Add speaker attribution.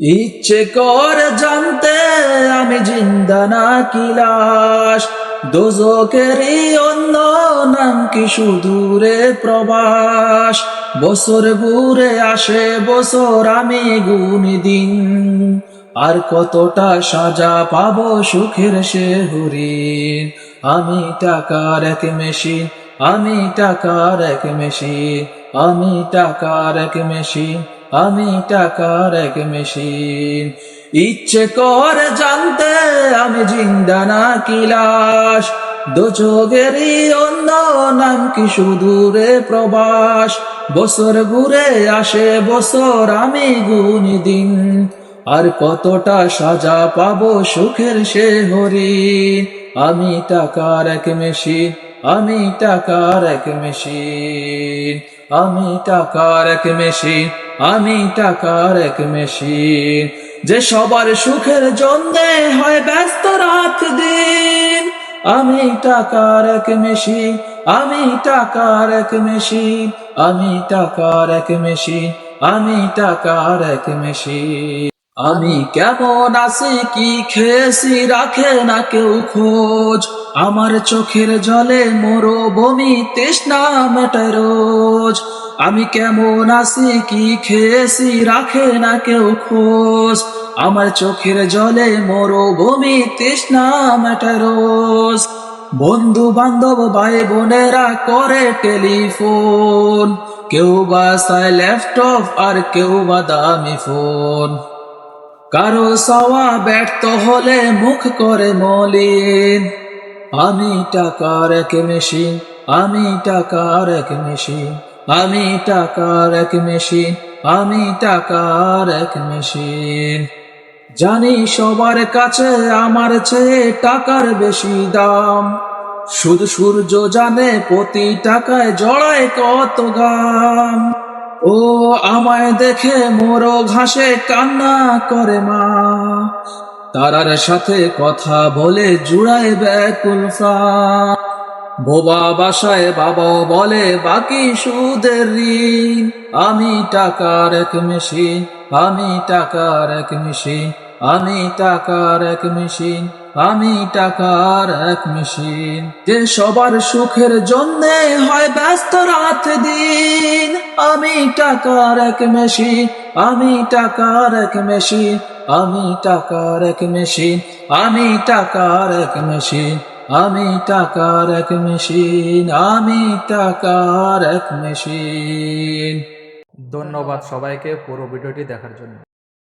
Speaker 1: ইচ্ছে কর জানতে আমি জিন্দা না কিলাস দোজকেরই অন্য নাম কি সুদূরে প্রবাস। বছর ঘুরে আসে, বছর আমি গুনি দিন। আর কতটা সাজা পাবো সুখের সে হরিণ। আমি টাকার এক মেশিন, আমি টাকার এক মেশিন। আমি টাকার এক মেশিন, আমি টাকার এক মেশিন। ইচ্ছে কর জানতে আমি জিন্দা না কিলাস দোচগেরই অন্য নাম কি সুদূরে প্রবাস। বছর ঘুরে আসে, বছর আমি গুনি দিন। আর কতটা সাজা পাবো সুখের সে হরিণ। আমি টাকার এক মেশিন আমি টাকার এক মেশিন, আমি টাকার এক মেশিন, আমি টাকার এক মেশিন। যে সবার সুখের জন্যে হয় ব্যস্ত রাত দিন, আমি টাকার এক মেশিন, আমি টাকার এক মেশিন, আমি টাকার এক মেশিন, আমি টাকার এক মেশিন। আমি কেমন আছি, কি খেয়েছি, রাখে না কেউ খোঁজ। আমার চোখের জলে মোরো বমি তৃষ্ণা মেটায় রোজ। আমি কেমন আছি, কি খেয়েছি, রাখে না কেউ খোঁজ। আমার চোখের জলে মোরো বমি তৃষ্ণা মেটায় রোজ। বন্ধু বান্ধব ভাই বোনেরা করে টেলিফোন। কেউ বা ল্যাপটপ আর কেউ বা দামি ফোন। কারও সওয়া ব্যর্থ হলে মুখ করে মলিন। আমি টাকার এক মেশিন, আমি টাকার এক মেশিন, আমি টাকার এক মেশিন, আমি টাকার এক মেশিন। জানি সবার কাছে আমার চেয়ে টাকার বেশি দাম। শুধু সূর্য জানে প্রতি টাকায় জড়ায় কত গাম। ও আমায় দেখে মোরো ঘাসে কান্না করে মা। তারার সাথে কথা বলে জুড়ায় ব্যাকুল বোবা বাসায় বাবা বলে, বাকি সুদের ঋণ, আমি টাকার এক মেশিন, আমি টাকার এক মেশিন, আমি টাকার এক মেশিন। আমি টাকার এক মেশিন যে সবার সুখের জন্যে হয় ব্যস্ত রাত দিন। আমি টাকার এক মেশিন, আমি টাকার এক মেশিন, আমি টাকার এক মেশিন, আমি টাকার এক মেশিন, আমি টাকার এক মেশিন, আমি টাকার এক মেশিন।
Speaker 2: ধন্যবাদ সবাইকে পুরো ভিডিওটি দেখার জন্য।